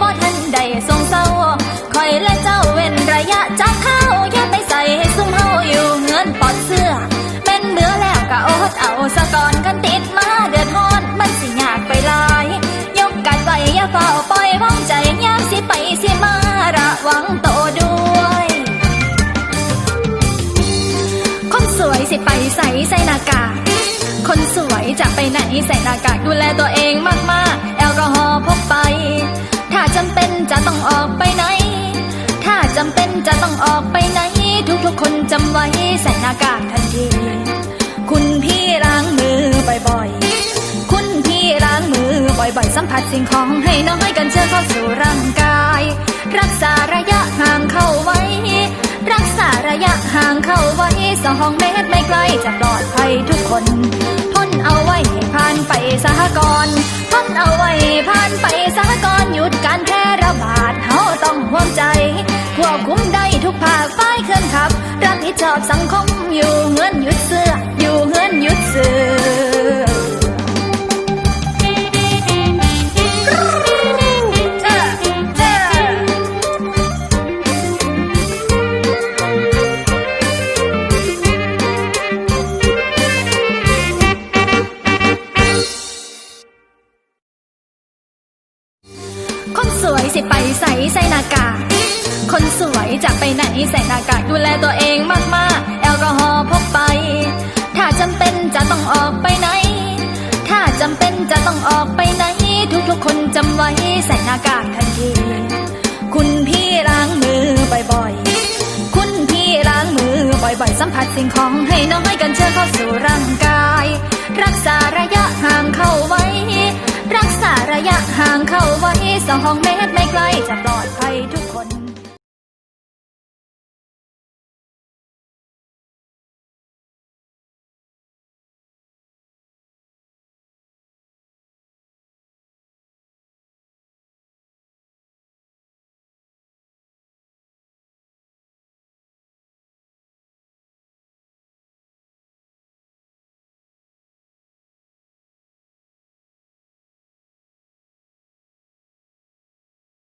บ่ทันได้สงเศร้าคอยและเจ้าเว้นระยะจากเข้าอย่าไปใส่ให้ซุ่มเฮาอยู่เงินปอดเสื้อเป็นเบื่อแล้วก็อดเอาซะก่อนกันติดมาเดือดร้อนมันสิยากไปลาย ยกกันไปอย่าเฝ้าปล่อยว่องใจยามสิไปสิมาระวังโตด้วยคนสวยสิไปใส่ใส่หน้ากากคนสวยจะไปไหนใส่หน้ากากดูแลตัวเองมากๆ แอลกอฮอล์พก จะต้องออกไปไหน ทุกๆคนจำไว้ใส่หน้ากากทันที คุณพี่ล้างมือบ่อยๆ คุณพี่ล้างมือบ่อยๆ สัมผัสสิ่งของให้น้อยกันเชื้อเข้าสู่ร่างกาย รักษาระยะห่างเข้าไว้ รักษาระยะห่างเข้าไว้สองเมตรไม่ไกลจะปลอดภัยทุกคนพ้นเอาไว้ผ่านไปสหกรณ์พ้นเอาไว้ผ่านไปสหกรณ์หยุดการแพร่ระบาดเฮาต้องห่วงใจ ควบคุมได้ทุกภาคฝ่ายเคลื่อนขับ รับผิดชอบสังคมอยู่เงินหยุดเสื้อ อยู่เงินหยุดเสื้อคนสวยสิไปใส่ใส่หน้ากาก คนสวยจะไปไหนใส่หน้ากากดูแลตัวเองมากๆ แอลกอฮอล์พกไป ถ้าจำเป็นจะต้องออกไปไหน ถ้าจำเป็นจะต้องออกไปไหน ทุกๆคนจำไว้ใส่หน้ากากทันที คุณพี่ล้างมือบ่อยๆ คุณพี่ล้างมือบ่อยๆ สัมผัสสิ่งของให้น้อยกันเชื้อเข้าสู่ร่างกาย รักษาระยะห่างเข้าไว้ รักษาระยะห่างเข้าไว้สองเมตรไม่ไกลจะปลอดภัยทุก